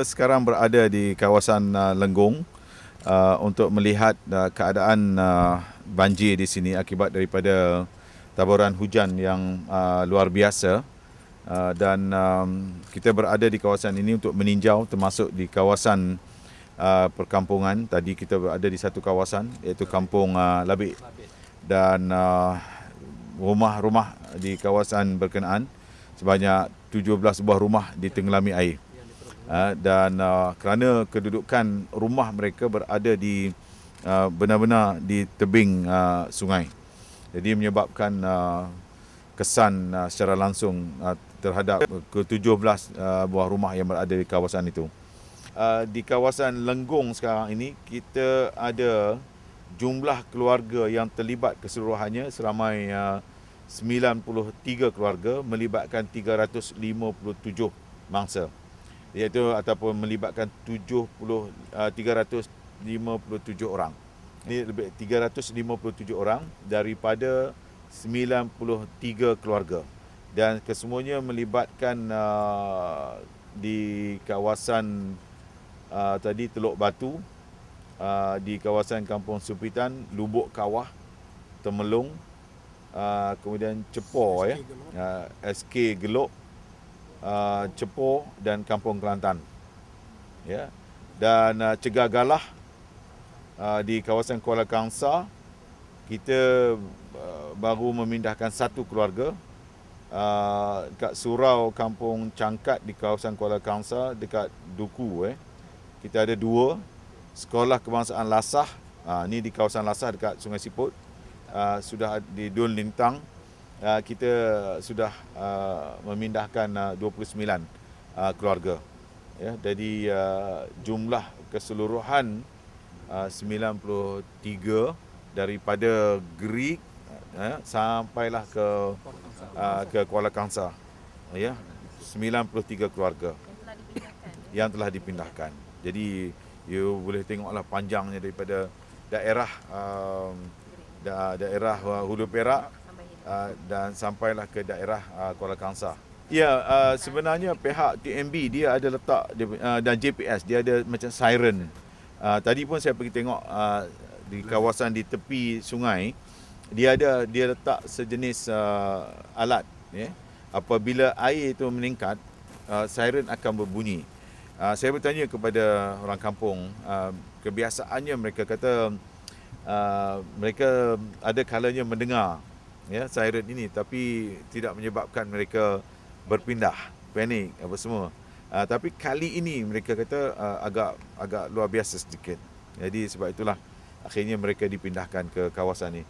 Sekarang berada di kawasan uh, Lenggong uh, untuk melihat uh, keadaan uh, banjir di sini akibat daripada taburan hujan yang uh, luar biasa. Uh, dan um, kita berada di kawasan ini untuk meninjau termasuk di kawasan uh, perkampungan. Tadi kita berada di satu kawasan iaitu Kampung uh, Labik. Dan uh, rumah-rumah di kawasan berkenaan sebanyak 17 buah rumah ditenggelami air. Uh, dan uh, kerana kedudukan rumah mereka berada di uh, benar-benar di tebing sungai. Jadi menyebabkan kesan secara langsung terhadap ke-17 uh, buah rumah yang berada di kawasan itu. Di kawasan Lenggong sekarang ini kita ada jumlah keluarga yang terlibat keseluruhannya seramai uh, 93 keluarga melibatkan 357 mangsa iaitu ataupun melibatkan 70 uh, 357 orang. Ini lebih 357 orang daripada 93 keluarga. Dan kesemuanya melibatkan uh, di kawasan uh, tadi Teluk Batu uh, di kawasan Kampung Supitan, Lubuk Kawah, Temelung, uh, kemudian Cepor ya, uh, SK Gelok, uh, dan Kampung Kelantan. Ya. Dan uh, Cegagalah uh, di kawasan Kuala Kangsar kita uh, baru memindahkan satu keluarga uh, dekat surau Kampung Cangkat di kawasan Kuala Kangsar dekat Duku eh. Kita ada dua sekolah kebangsaan Lasah. Uh, ni di kawasan Lasah dekat Sungai Siput. Uh, sudah di Dun Lintang uh, kita sudah uh, memindahkan uh, 29 uh, keluarga. Ya, jadi uh, jumlah keseluruhan uh, 93 daripada Greek uh, sampailah ke uh, ke Kuala Kangsar. Ya, 93 keluarga yang telah dipindahkan. Jadi you boleh tengoklah panjangnya daripada daerah da- daerah Hulu Perak Uh, dan sampailah ke daerah uh, Kuala Kangsar. Ya, uh, sebenarnya pihak TMB dia ada letak uh, dan JPS dia ada macam siren. Uh, tadi pun saya pergi tengok uh, di kawasan di tepi sungai dia ada dia letak sejenis uh, alat ya. Apabila air itu meningkat, uh, siren akan berbunyi. Uh, saya bertanya kepada orang kampung, uh, kebiasaannya mereka kata uh, mereka ada kalanya mendengar ya siren ini tapi tidak menyebabkan mereka berpindah panik apa semua. Uh, tapi kali ini mereka kata uh, agak agak luar biasa sedikit. Jadi sebab itulah akhirnya mereka dipindahkan ke kawasan ini